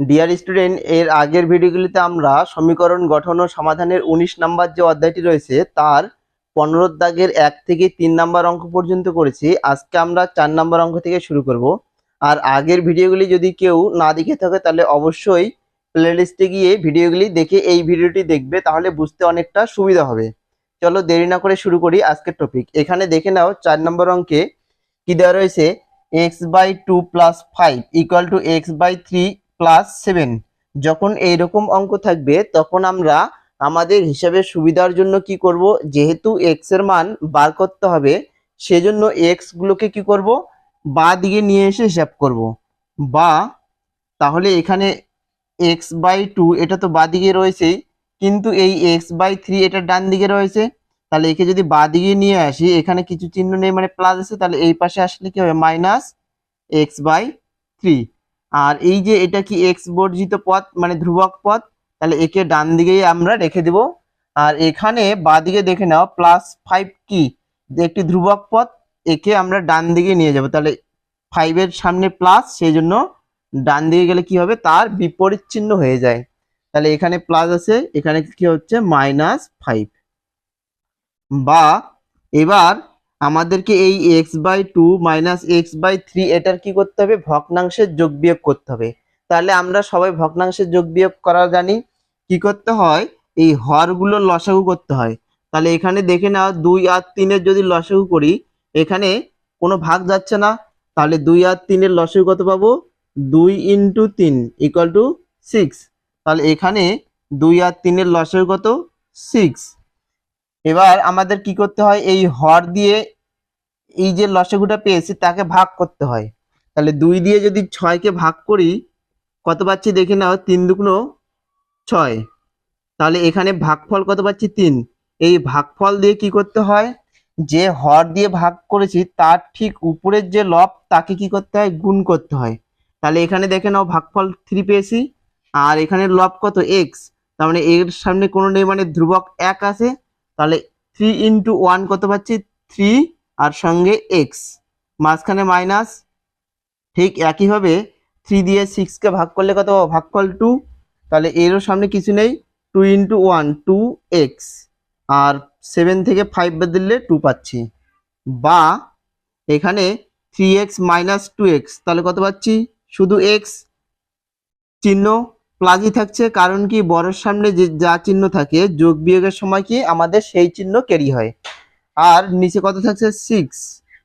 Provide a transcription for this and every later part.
Dear student এর আগের ভিডিওগুলিতে আমরা সমীকরণ গঠন ও সমাধানের উনিশ নাম্বার যে অধ্যায়টি রয়েছে, তার পনেরো দাগের এক থেকে তিন নাম্বার অঙ্ক পর্যন্ত করেছি। আজকে আমরা চার নাম্বার অঙ্ক থেকে শুরু করব। আর আগের ভিডিওগুলি যদি কেউ না দেখে থাকে, তাহলে অবশ্যই প্লেলিস্টে গিয়ে ভিডিওগুলি দেখে এই ভিডিওটি দেখবে, তাহলে বুঝতে অনেকটা সুবিধা হবে। চলো দেরি না করে শুরু করি আজকের টপিক এখানে দেখে নাও, চার নম্বর অঙ্কে কি দেওয়া রয়েছে? X by two plus five equal to x by three plus seven যখন এইরকম অঙ্ক থাকবে, তখন আমরা আমাদের হিসাবের সুবিধার জন্য কি করব? যেহেতু এক্সের মান বার করতে হবে, সেজন্য এক্স গুলোকে কি করব? বা দিকে নিয়ে এসে হিসাব করব। বা, তাহলে এখানে এক্স বাই টু এটা তো বা দিকে রয়েছেই কিন্তু এই এক্স বাই থ্রি এটা ডান দিকে রয়েছে। তাহলে একে যদি বা দিকে নিয়ে আসি, এখানে কিছু চিহ্ন নেই মানে প্লাস আছে, তাহলে এই পাশে আসলে কি হবে? মাইনাস এক্স বাই থ্রি আর এই যে এটা কি এক্স বর্জিত পথ মানে ধ্রুবক পথ, তাহলে একে ডান দিকেই আমরা রেখে দেব। আর এখানে বাদিকে দেখে নাও প্লাস ফাইভ কি? একটি ধ্রুবক পথ, একে আমরা ডান দিকে নিয়ে যাব। তাহলে ফাইভের সামনে প্লাস সেই জন্য ডান দিকে গেলে কি হবে? তার বিপরীত চিহ্ন হয়ে যায়। তাহলে এখানে প্লাস আছে, এখানে কি হচ্ছে? মাইনাস ফাইভ বা এবার আমাদেরকে এই x by two minus x by three এটার কি করতে হবে? ভগ্নাংশের যোগ বিয়োগ করতে হবে। তাহলে আমরা সবাই ভগ্নাংশের যোগ বিয়োগ করা জানি। কি করতে হয়? এই হরগুলো লসাগু করতে হয়। তাহলে এখানে দেখে নাও, দুই আর তিনের যদি লসাগু করি, এখানে কোনো ভাগ যাচ্ছে না। তাহলে দুই আর তিনের লসাগু কত পাবো? দুই ইন্টু তিন ইকুয়াল টু সিক্স তাহলে এখানে দুই আর তিনের লসাগু কত? সিক্স এবার আমাদের কি করতে হয়? এই হর দিয়ে এই যে লসাগুটা পেয়েছি, তাকে ভাগ করতে হয়। তাহলে দুই দিয়ে যদি ছয়কে ভাগ করি, কত পাচ্ছি দেখে নাও, তিন দুগুণ ছয়। তাহলে এখানে ভাগফল কত পাচ্ছি? তিন। এই ভাগফল দিয়ে কি করতে হয়? যে হর দিয়ে ভাগ করেছি, তার ঠিক উপরের যে লব, তাকে কি করতে হয়? গুণ করতে হয়। তাহলে এখানে দেখে নাও, ভাগফল থ্রি পেয়েছি। আর এখানে লব কত? এক্স তার মানে এর সামনে কোনো নেই মানে ধ্রুবক এক আছে। তাহলে থ্রি ইন্টু ওয়ান কত পাচ্ছি? থ্রি আর সঙ্গে এক্স মাঝখানে মাইনাস ঠিক একইভাবে থ্রি দিয়ে সিক্সকে ভাগ করলে কত পাবো? ভাগফল টু তাহলে এরও সামনে কিছু নেই। Two into one two x আর সেভেন থেকে ফাইভ বাদ দিলে টু পাচ্ছি। বা এখানে three x minus two x তাহলে কত পাচ্ছি? শুধু এক্স চিহ্ন প্লাসই থাকছে, কারণ কি বড়ের সামনে যে, যা চিহ্ন থাকে, যোগ বিয়োগের সময় কি আমাদের সেই চিহ্ন ক্যারি হয়। আর নিচে কত থাকছে? সিক্স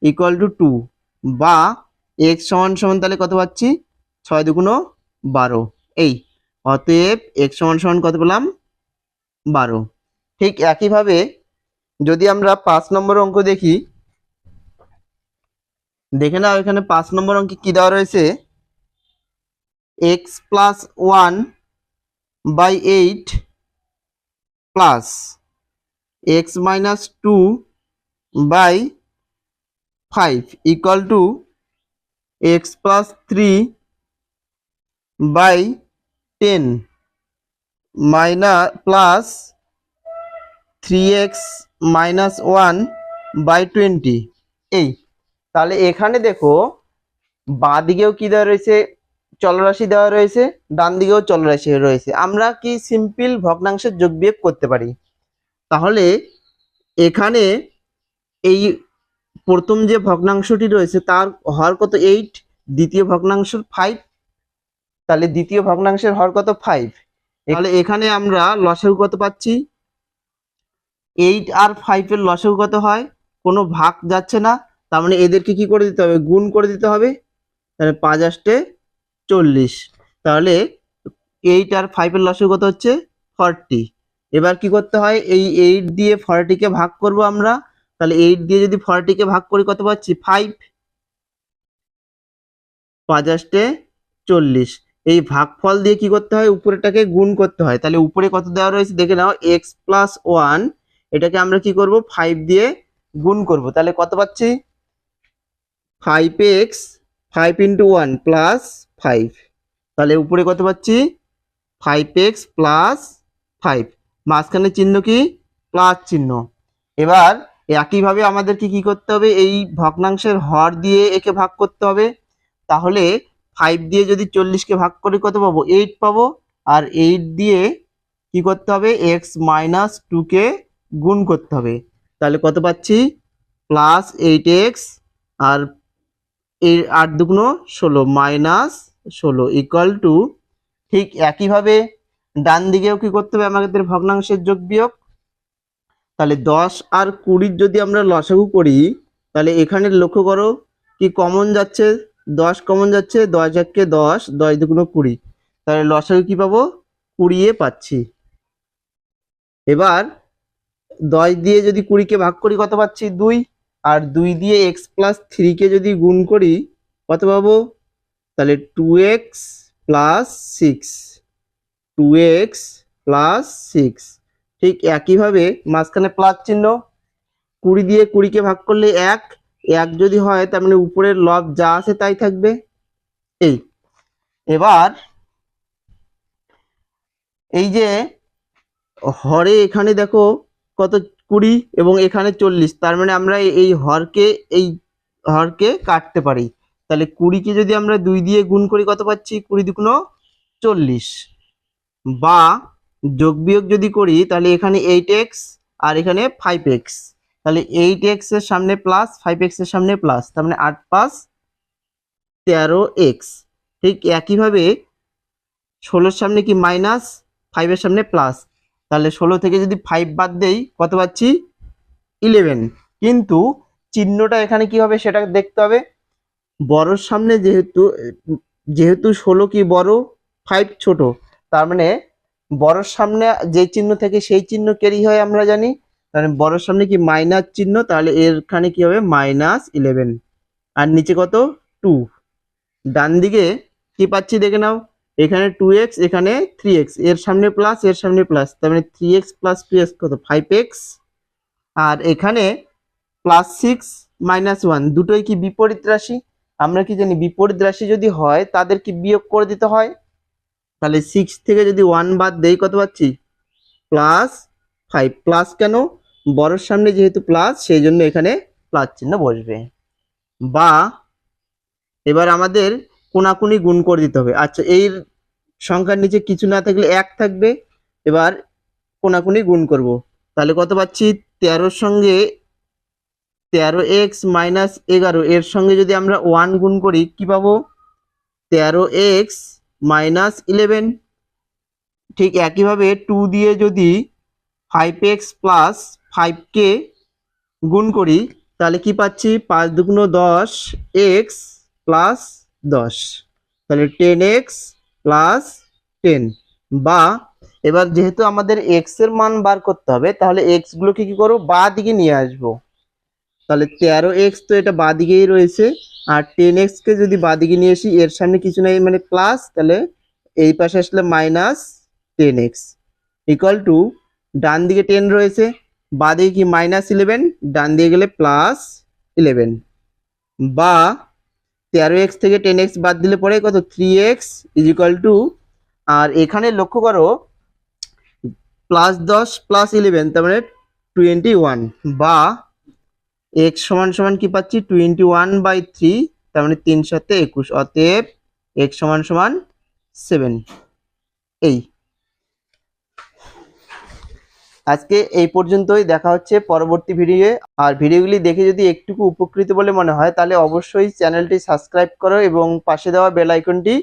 ইকুয়াল টু টু বা এক্স সমান সমান তাহলে কত পাচ্ছি? ছয় দুগুণ বারো। এই, অতএব এক্স সমান সমান কত পেলাম? বারো। ঠিক একইভাবে যদি আমরা পাঁচ নম্বর অঙ্ক দেখি, দেখে নাও এখানে পাঁচ নম্বর অঙ্কে কি দেওয়া রয়েছে? X plus one by eight plus x minus two by five equal to x plus three by ten minus plus three x minus one by twenty এই, তাহলে এখানে দেখো বাঁ দিকেও কি দেওয়া রয়েছে? চলরাশি দেওয়া রয়েছে, ডান দিকেও চলরাশি রয়েছে। আমরা কি সিম্পল ভগ্নাংশের যোগ বিয়োগ করতে পারি? তাহলে এখানে এই প্রথম যে ভগ্নাংশটি রয়েছে, তার হর কত এইট দ্বিতীয় ভগ্নাংশের ফাইভ তাহলে দ্বিতীয় ভগ্নাংশের হর কত ফাইভ তাহলে এখানে আমরা লসাগু কত পাচ্ছি। এইট আর ফাইভের লসাগু কত হয়, কোনো ভাগ যাচ্ছে না, তার মানে এদেরকে কি করে দিতে হবে? গুণ করে দিতে হবে। তাহলে পাঁচ আষ্টে চল্লিশ। তাহলে এইট আর ফাইভের লসাগু কত হচ্ছে? ফর্টি এবার কি করতে হয়? এই এইট দিয়ে ফর্টিকে ভাগ করব আমরা। তাহলে এইট দিয়ে যদি ফর্টিকে ভাগ করি কত পাচ্ছি? ফাইভ পাঁচাশটে চল্লিশ। এই ভাগফল দিয়ে কি করতে হয়? উপরেটাকে গুণ করতে হয়। তাহলে উপরে কত দেওয়া রয়েছে? দেখে নাও এক্স প্লাস ওয়ান এটাকে আমরা কি করব? ফাইভ দিয়ে গুণ করব। তাহলে কত পাচ্ছি? Five x five into one plus five তাহলে উপরে কত পাচ্ছি? ফাইভ এক্স প্লাস ফাইভ মাঝখানে চিহ্ন কি? প্লাস চিহ্ন। এবার একইভাবে আমাদেরকে কি করতে হবে? এই ভগ্নাংশের হর দিয়ে একে ভাগ করতে হবে। তাহলে ফাইভ দিয়ে যদি চল্লিশকে ভাগ করি কত পাবো? এইট পাবো। আর এইট দিয়ে কি করতে হবে? এক্স মাইনাস টুকে গুণ করতে হবে। তাহলে কত পাচ্ছি? প্লাস এইট এক্স আর এই আট দুগুণ ষোলো মাইনাস ষোলো ইকুয়াল টু ঠিক একইভাবে ডান দিকেও কি করতে হবে আমাদের ভগ্নাংশের যোগ বিয়োগ? তাহলে দশ আর কুড়ির যদি আমরা লসাগু করি, তাহলে এখানে লক্ষ্য করো কি কমন যাচ্ছে? দশ কমন যাচ্ছে, দশ এককে দশ দশ দুগুণ কুড়ি। তাহলে লসাগু কি পাবো? কুড়িয়ে পাচ্ছি। এবার দশ দিয়ে যদি কুড়িকে ভাগ করি, কত পাচ্ছি? দুই। আর দুই দিয়ে এক্স প্লাস থ্রিকে যদি গুণ করি, কত পাবো? তাহলে two x plus six two x plus six ঠিক একইভাবে মাঝখানে প্লাস চিহ্ন, কুড়ি দিয়ে কুড়িকে ভাগ করলে এক। এক যদি হয়, তার মানে উপরের লব যা আছে তাই থাকবে। এই। এবার, এই যে, হরে এখানে দেখো কত কুড়ি এবং এখানে চল্লিশ। তার মানে আমরা এই- হরকে, এই হরকে কাটতে পারি। তাহলে কুড়িকে যদি আমরা দুই দিয়ে গুণ করি, কত পাচ্ছি? কুড়ি দুগুণ চল্লিশ। বা যোগ বিয়োগ যদি করি, তাহলে এখানে এইট এক্স আর এখানে ফাইভ এক্স তাহলে এইট এক্সের সামনে প্লাস ফাইভ এক্সের সামনে প্লাস তার মানে আট পাঁচ তেরো এক্স ঠিক একইভাবে ষোলোর সামনে কি মাইনাস ফাইভের সামনে প্লাস তাহলে ষোলো থেকে যদি ফাইভ বাদ দেই, কত পাচ্ছি? ইলেভেন কিন্তু চিহ্নটা এখানে কি হবে সেটা দেখতে হবে। বড়র সামনে যেহেতু যেহেতু ষোলো কি বড় ফাইভ ছোট। তার মানে বড়র সামনে যে চিহ্ন থেকে সেই চিহ্ন ক্যারি হয় আমরা জানি। তাহলে বড়র সামনে কি মাইনাস চিহ্ন, তাহলে এরখানে কি হবে? মাইনাস ইলেভেন আর নিচে কত? টু ডান দিকে কি পাচ্ছি দেখে নাও। এখানে টু এক্স এখানে থ্রি এক্সের সামনে প্লাস এর সামনে প্লাস তার মানে three x plus two x কত? ফাইভ এক্স আর এখানে প্লাস সিক্স মাইনাস ওয়ান দুটোই কি বিপরীত রাশি? আমরা কি জানি বিপরীত রাশি যদি হয়, তাদের কি বিয়োগ করে দিতে হয়? তাহলে সিক্স থেকে যদি ওয়ান বাদ দেই, কত পাচ্ছি? প্লাস ফাইভ প্লাস কেন? বড়র সামনে যেহেতু প্লাস সেই জন্য এখানে প্লাস চিহ্ন বসবে। বা, এবার আমাদের কোনাকুনি গুণ করে দিতে হবে। আচ্ছা এই সংখ্যার নিচে কিছু না থাকলে এক থাকবে, এবার কোনাকুনি গুণ করব। তাহলে কত পাচ্ছি? তেরোর সঙ্গে তেরো এক্স মাইনাস এগারো, এর সঙ্গে যদি আমরা ওয়ান গুণ করি, কি পাবো? তেরো এক্স মাইনাস ইলেভেন। ঠিক একইভাবে টু দিয়ে যদি ফাইভ এক্স প্লাস ফাইভকে গুণ করি, তাহলে কি পাচ্ছি? পাঁচ দুগুণ দশ এক্স প্লাস দশ। তাহলে টেন এক্স প্লাস টেন বা এবার যেহেতু আমাদের এক্সের মান বার করতে হবে, তাহলে এক্স গুলোকে কি করব? বা দিকে নিয়ে আসব। তাহলে তেরো এক্স তো এটা বা দিকেই রয়েছে। আর টেন এক্সকে যদি বা দিকে নিয়ে আসি, এর সামনে কিছু নাই মানে প্লাস তাহলে এই পাশে আসলে minus ten x equal to ডান দিকে টেন রয়েছে, বা দিকে কি মাইনাস ইলেভেন ডান দিকে গেলে প্লাস ইলেভেন বা তেরো এক্স থেকে টেন এক্স বাদ দিলে পরে কত? Three x is equal to আর এখানে লক্ষ্য করো প্লাস দশ প্লাস ইলেভেন তার মানে টোয়েন্টি ওয়ান বা এক্স সমান সমান কি পাচ্ছি? টোয়েন্টি ওয়ান বাই থ্রি তার মানে তিন সাথে একুশ, অতএব এক্স সমান সমান সেভেন এই। আজকে এই পর্যন্তই, দেখা হচ্ছে পরবর্তী ভিডিওয়ে। আর ভিডিওগুলি দেখে যদি একটুকু উপকৃত বলে মনে হয়, তাহলে অবশ্যই চ্যানেলটি সাবস্ক্রাইব করো এবং পাশে দেওয়া বেল আইকনটি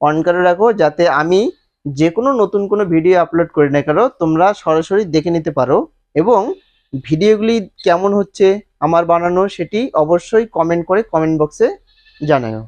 অন করে রাখো, যাতে আমি যে কোনো নতুন কোনো ভিডিও আপলোড করি না কেন, তোমরা সরাসরি দেখে নিতে পারো। এবং ভিডিওগুলি কেমন হচ্ছে, আমার বানানো, সেটি অবশ্যই কমেন্ট করে কমেন্ট বক্সে জানাও